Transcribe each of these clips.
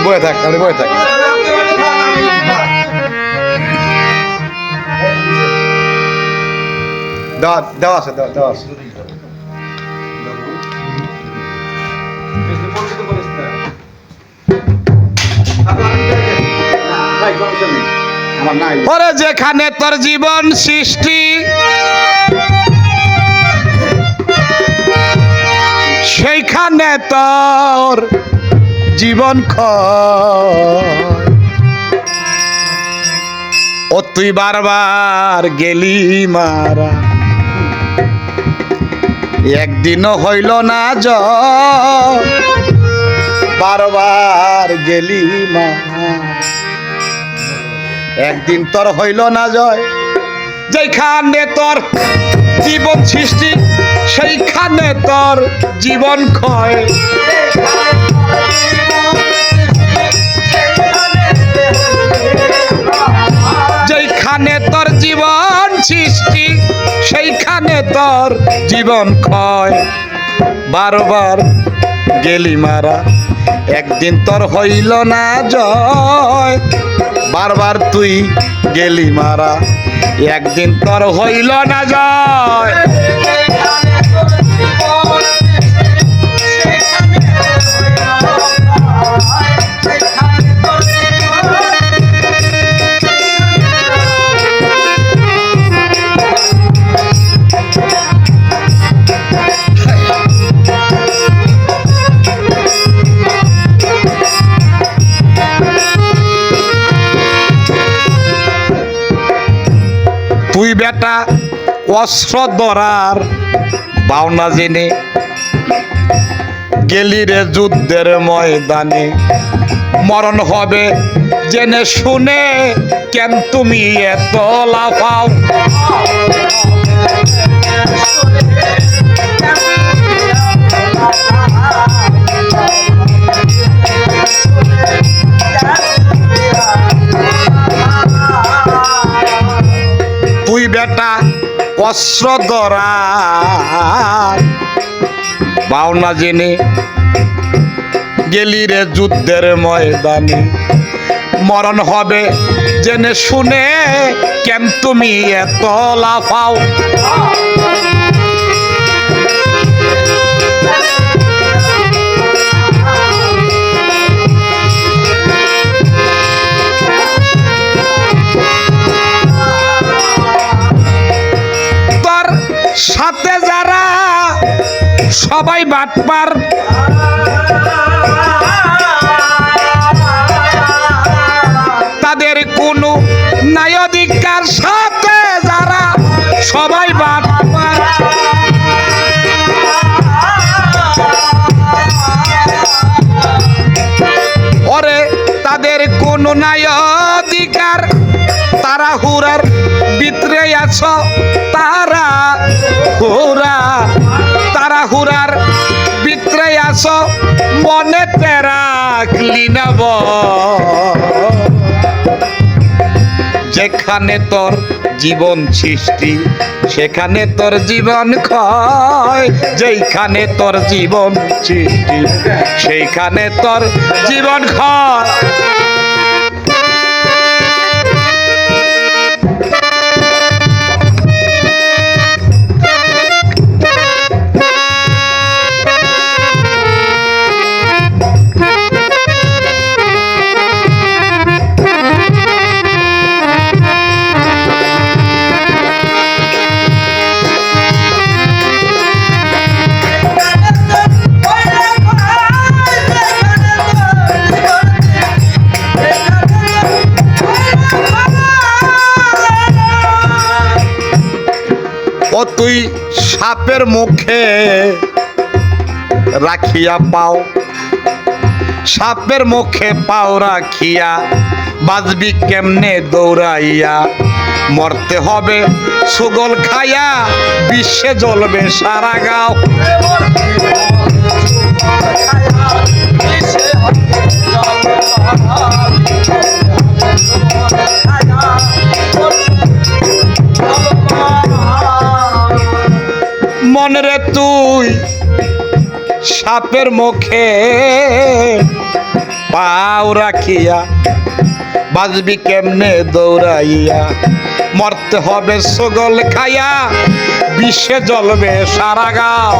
তুই বয়ে থাক আপনি বয়ে থাক। যেখানে তোর জীবন সৃষ্টি সেইখানে তোর জীবন ও তুই বারবার গেলি মারা। একদিনও হইল না জ বারবার গেলি মারা। একদিন তোর হইল না জয়। যেখানে তোর জীবন সৃষ্টি, সেইখানে তোর জীবন ক্ষয়। জীবন ক্ষয়। বারবার গেলি মারা, একদিন তোর হইল না জয়। বারবার তুই গেলি মারা, একদিন তোর হইল না জয়। অস্ত্র ধরার পাওনা জেনে গেলি রে যুদ্ধের ময়দানে, মরণ হবে জেনে শুনে কেন তুমি এত লাফাও? অস্ত্র দরার পাওনা জেনে গেলি রে যুদ্ধের ময়দানে। মরণ হবে জেনে শুনে কেন তুমি এত লাফাও? সবাই বাটপার তাদের কোনো নাই অধিকার সাথে যারা সবাই বাটপার ওরে, তাদের কোনো নাই অধিকার। তারা হুরার ভিতরে আছ, তারা হুরা। তারা হুরার ভিতরে আছ মনে তেরা ক্লিনাব যেখানে তোর জীবন সৃষ্টি, সেখানে তোর জীবন ক্ষয়। যেইখানে তোর জীবন সৃষ্টি, সেইখানে তোর জীবন ক্ষয়। সাপের মুখে রাখিয়া পাও। সাপের মুখে পাও রাখিয়া বাজবি কেমনে দৌড়াইয়া? মরতে হবে, সুগল খাইয়া বিশ্বে জ্বলবে সারা গাও। মনরে তুই, সাপের মুখে পাও রাখিয়া বাজবি কেমনে দৌড়াইয়া? মরতে হবে সগল খাইয়া বিশ্বে জ্বলবে সারা গাও।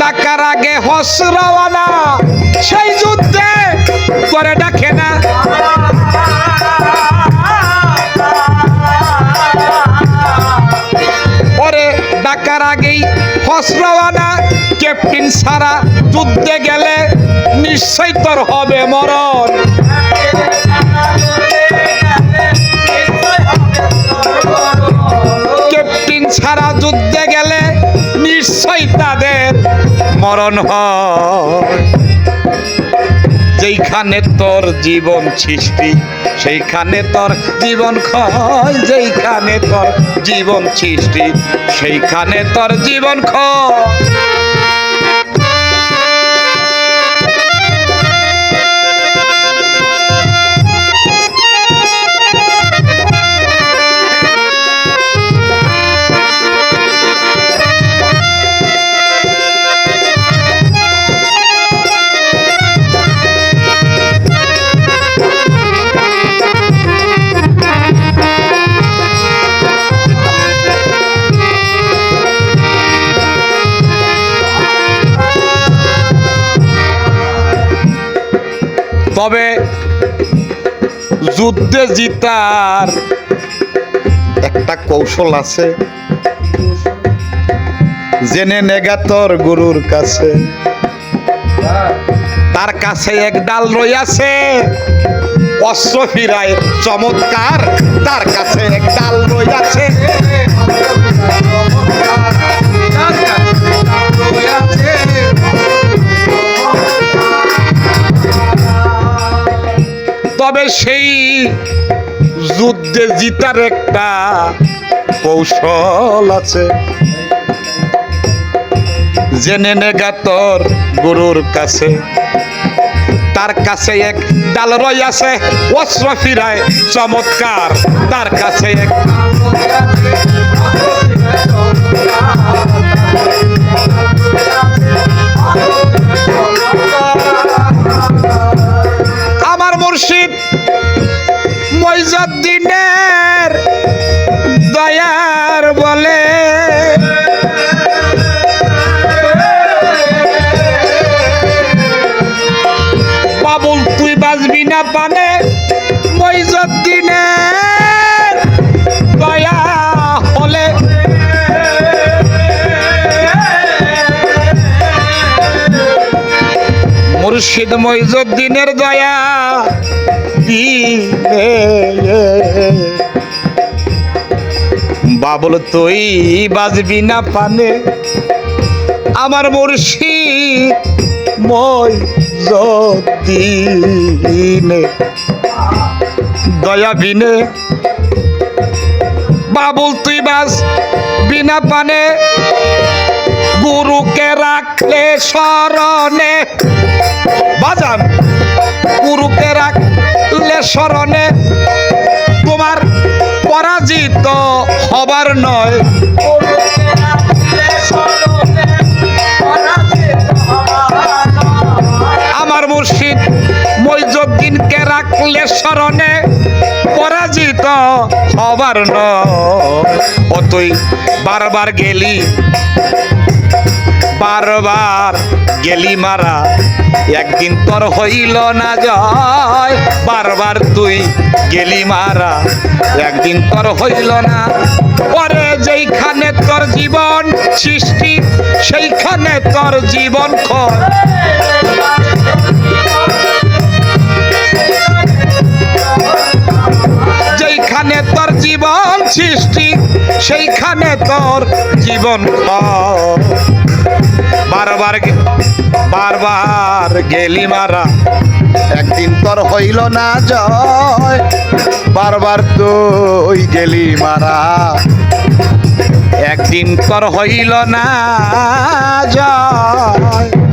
ডাকার আগে হস রওয়ানা সেই যুদ্ধে করে ডাকে না। ওরে ডাকার আগেই হস রওয়ানা ক্যাপ্টেন সারা যুদ্ধে গেলে নিশ্চয় তোর হবে মরণ। ক্যাপ্টেন ছাড়া যুদ্ধে গেলে নিশ্চয়ই তাদের মরণ হয়। যেইখানে তোর জীবন সৃষ্টি, সেইখানে তোর জীবন ক্ষয়। যেইখানে তোর জীবন সৃষ্টি, সেইখানে তোর জীবন ক্ষয়। তবে যুদ্ধে জিতার একটা কৌশল আছে। জেনে নেগাতর গুরুর কাছে। তার কাছে এক ডাল রইয়াছে, অস্ত্র ফিরায় চমৎকার। তার কাছে এক ডাল রইয়াছে। সেই যুদ্ধে জিতার একটা কৌশল আছে। জেনে নেগা তোর গুরুর কাছে। তার কাছে এক ডাল রই আছে, অস্ত্র ফিরায়, চমৎকার। তার কাছে এক মুর্শিদ মইজুদ্দিনের দয়া দিলে। বাবুল, তুই বাজবি না পানে? আমার মুর্শিদ মই যদিনে দয়া বিনে। বাবুল, তুই বাস বিনা পানে? গুরুকে রাখলে স্মরণে বাজান গুরুকে রাখলে স্মরণে তোমার পরাজিত হবার নয়। আমার মুর্শিদ মইজুদ্দিনকে রাখলে স্মরণে পরাজিত হবার নয়। ও তুই বারবার গেলি বারবার গেলি মারা, একদিন তোর হইল না জয়, বারবার তুই গেলি মারা, একদিন তোর হইল না। পরে যেইখানে তোর জীবন সৃষ্টি, সেইখানে তোর জীবন ক্ষয়। যেইখানে তোর জীবন সৃষ্টি, সেইখানে তোর জীবন ক্ষয়। বারবার বারবার গেলি মারা। একদিন তোর হইল না জয় বারবার তুই গেলি মারা। একদিন তোর হইল না জয়